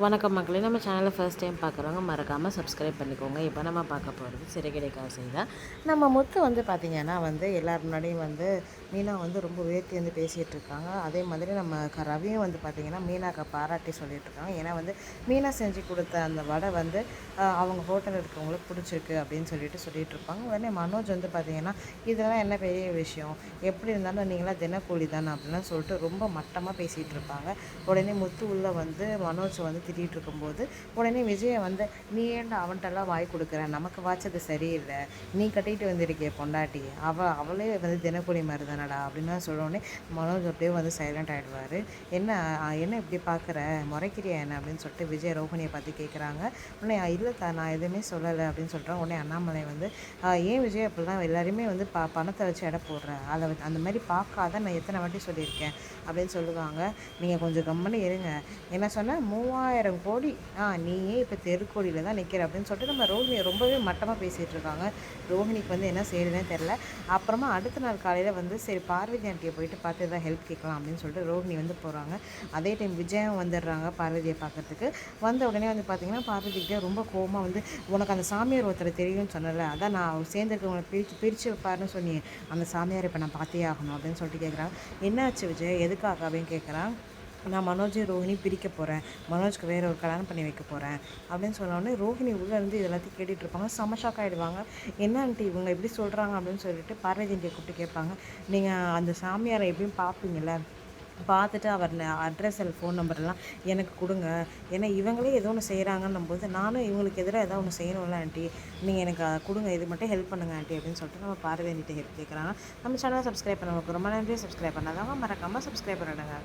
வணக்கம் மக்களே நம்ம சேனலை ஃபர்ஸ்ட் டைம் பார்க்குறவங்க மறக்காமல் சப்ஸ்கிரைப் பண்ணிக்கோங்க. இப்போ நம்ம பார்க்க போகிறது சிறகிடை காசை தான். நம்ம முத்து வந்து பார்த்திங்கன்னா வந்து எல்லார் முன்னாடியும் வந்து மீனா வந்து ரொம்ப உயர்த்தி வந்து பேசிகிட்டு இருக்காங்க அதே மாதிரி நம்ம க- ரவியும் வந்து பார்த்திங்கன்னா மீனாக்கை பாராட்டி சொல்லிகிட்ருக்காங்க. ஏன்னா வந்து மீனா செஞ்சு கொடுத்த அந்த வடை வந்து அவங்க ஹோட்டலில் இருக்கிறவங்களுக்கு பிடிச்சிருக்கு அப்படின்னு சொல்லிட்டு சொல்லிட்டு இருப்பாங்க உடனே மனோஜ் வந்து பார்த்திங்கன்னா இதெல்லாம் என்ன பெரிய விஷயம்? எப்படி இருந்தாலும் நீங்களாம் தினக்கூலி தானே அப்படின்லாம் சொல்லிட்டு ரொம்ப மட்டமாக பேசிகிட்டு இருப்பாங்க உடனே முத்து உள்ளே வந்து மனோஜ் வந்து திட்டிகிட்டு இருக்கும்போது உடனே விஜயை வந்து நீ ஏன்டா அவன்கிட்டலாம் வாய் கொடுக்குற? நமக்கு வாச்சது சரியில்லை. நீ கட்டிகிட்டு வந்திருக்கிய பொண்டாட்டி. அவள் அவளே வந்து தினக்கூலி மாதிரி தானடா அப்படின்னு சொல்ல உடனே மனோஜ் அப்படியே வந்து சைலண்ட் ஆகிடுவார் என்ன என்ன இப்படி பார்க்குற? முறைக்கிறியா என்ன? அப்படின்னு சொல்லிட்டு விஜய் ரோஹிணியை பார்த்து கேட்குறாங்க உடனே இல்லைக்கா நான் எதுவுமே சொல்லலை அப்படின்னு சொல்கிறேன் உடனே அண்ணாமலை வந்து ஏன் விஜய் அப்படிலாம் எல்லாருமே வந்து ப பணத்தை வச்சு எடை போடுறேன் அதை அந்த மாதிரி பார்க்காத நான் எத்தனை வாட்டி சொல்லியிருக்கேன். அப்படின்னு சொல்லுவாங்க. நீங்கள் கொஞ்சம் கம்மனு இருங்க. என்ன சொன்னால் மூவாயிரம் கோடி. ஆ நீயே இப்போ தெருக்கோடியில் தான் நிற்கிற அப்படின்னு சொல்லிட்டு நம்ம ரோஹிணியை ரொம்பவே மட்டமாக பேசிகிட்டு இருக்காங்க. ரோஹிணிக்கு வந்து என்ன செய்யுதுன்னே தெரில அப்புறமா அடுத்த நாள் காலையில் வந்து சரி பார்வதி ஆண்டியை போயிட்டு பார்த்து எதாவது ஹெல்ப் கேட்கலாம் அப்படின்னு சொல்லிட்டு ரோஹிணி வந்து போகிறாங்க அதே டைம் விஜயம் வந்துடுறாங்க பார்வதியை பார்க்கறதுக்கு. வந்த உடனே வந்து பார்த்திங்கன்னா பார்வதிக்கிட்டே ரொம்ப கோபமாக வந்து உனக்கு அந்த சாமியார் ஒருத்தர் தெரியும்னு சொன்னல அதான் நான் சேர்ந்துருக்கவங்களை பிரித்து பிரித்து வைப்பாருன்னு சொன்னி அந்த சாமியார் இப்போ நான் பார்த்தே ஆகணும் அப்படின்னு சொல்லிட்டு கேட்குறாங்க என்னாச்சு விஜய்? எதுக்காக அப்படின்னு கேட்குறான் நான் மனோஜை ரோஹிணி பிரிக்க போகிறேன் மனோஜ்க்கு வேறு ஒரு கல்யாணம் பண்ணி வைக்க போகிறேன் அப்படின்னு சொன்ன உடனே ரோஹிணி உள்ளே இருந்து இது எல்லாத்தையும் கேட்டுட்டு இருப்பாங்க. செம ஷாக் ஆகிடுவாங்க என்ன இவங்க எப்படி சொல்கிறாங்க அப்படின்னு சொல்லிட்டு பார்வதி கூப்பிட்டு கேட்பாங்க. நீங்கள் அந்த சாமியாரை எப்படியும் பார்ப்பீங்கள்ல பார்த்துட்டு அவர் அட்ரஸ் ஃபோன் நம்பர்லாம் எனக்கு கொடுங்க. ஏன்னா இவங்களே ஏதோ ஒன்று செய்கிறாங்கன்னும் போது நானும் இவங்களுக்கு எதிராக ஏதோ ஒன்று செய்யணும்ல ஆண்டி நீங்கள் எனக்கு கொடுங்க. இது மட்டும் ஹெல்ப் பண்ணுங்க ஆண்டி அப்படின்னு சொல்லிட்டு நம்ம பார்வதி ஹெல்ப் கேட்குறாங்க நம்ம சேனலை சப்ஸ்கிரைப் பண்ண ரொம்ப நன்றி சப்ஸ்கிரைப் பண்ணாதவங்க மறக்காமல் சப்ஸ்கிரைப் பண்ணிடுங்க.